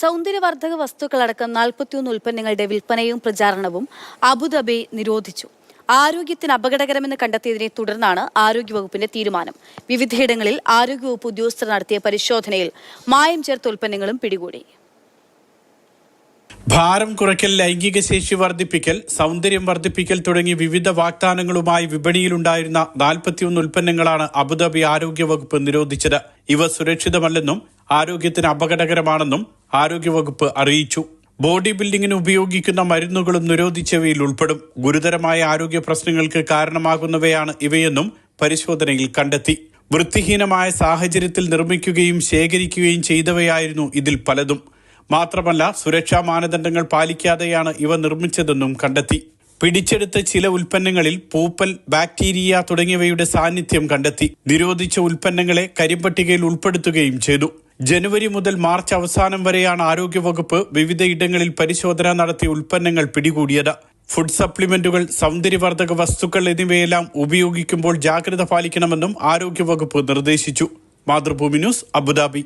സൗന്ദര്യവർദ്ധക വസ്തുക്കളടക്കം നാൽപ്പത്തിയൊന്ന് ഉൽപ്പന്നങ്ങളുടെ വിൽപ്പനയും പ്രചാരണവും അബുദാബി നിരോധിച്ചു. ആരോഗ്യത്തിന് അപകടകരമെന്ന് കണ്ടെത്തിയതിനെ തുടർന്നാണ് ആരോഗ്യവകുപ്പിന്റെ തീരുമാനം. വിവിധയിടങ്ങളിൽ ആരോഗ്യവകുപ്പ് ഉദ്യോഗസ്ഥർ നടത്തിയ പരിശോധനയിൽ മായം ചേർത്ത ഉൽപ്പന്നങ്ങളും പിടികൂടി. ഭാരം കുറയ്ക്കൽ ലൈംഗിക ശേഷി വർദ്ധിപ്പിക്കൽ സൗന്ദര്യം വർദ്ധിപ്പിക്കൽ തുടങ്ങി വിവിധ വാഗ്ദാനങ്ങളുമായി വിപണിയിലുണ്ടായിരുന്ന നാൽപ്പത്തിയൊന്ന് ഉൽപ്പന്നങ്ങളാണ് അബുദാബി ആരോഗ്യവകുപ്പ് നിരോധിച്ചത്. ഇവ സുരക്ഷിതമല്ലെന്നും ആരോഗ്യത്തിന് അപകടകരമാണെന്നും ആരോഗ്യവകുപ്പ് അറിയിച്ചു. ബോഡി ബിൽഡിങ്ങിന് ഉപയോഗിക്കുന്ന മരുന്നുകളും നിരോധിച്ചവയിൽ ഉൾപ്പെടും. ഗുരുതരമായ ആരോഗ്യ പ്രശ്നങ്ങൾക്ക് കാരണമാകുന്നവയാണ് ഇവയെന്നും പരിശോധനയിൽ കണ്ടെത്തി. വൃത്തിഹീനമായ സാഹചര്യത്തിൽ നിർമ്മിക്കുകയും ശേഖരിക്കുകയും ചെയ്തവയായിരുന്നു ഇതിൽ പലതും. മാത്രമല്ല സുരക്ഷാ മാനദണ്ഡങ്ങൾ പാലിക്കാതെയാണ് ഇവ നിർമ്മിച്ചതെന്നും കണ്ടെത്തി. പിടിച്ചെടുത്ത ചില ഉൽപ്പന്നങ്ങളിൽ പൂപ്പൽ ബാക്ടീരിയ തുടങ്ങിയവയുടെ സാന്നിധ്യം കണ്ടെത്തി. നിരോധിച്ച ഉൽപ്പന്നങ്ങളെ കരിമ്പട്ടികയിൽ ഉൾപ്പെടുത്തുകയും ചെയ്തു. ജനുവരി മുതൽ മാർച്ച് അവസാനം വരെയാണ് ആരോഗ്യവകുപ്പ് വിവിധയിടങ്ങളിൽ പരിശോധന നടത്തി ഉൽപ്പന്നങ്ങൾ പിടികൂടിയത്. ഫുഡ് സപ്ലിമെന്റുകൾ സൗന്ദര്യവർദ്ധക വസ്തുക്കൾ എന്നിവയെല്ലാം ഉപയോഗിക്കുമ്പോൾ ജാഗ്രത പാലിക്കണമെന്നും ആരോഗ്യവകുപ്പ് നിർദ്ദേശിച്ചു. Mathrubhumi news Abu Dhabi.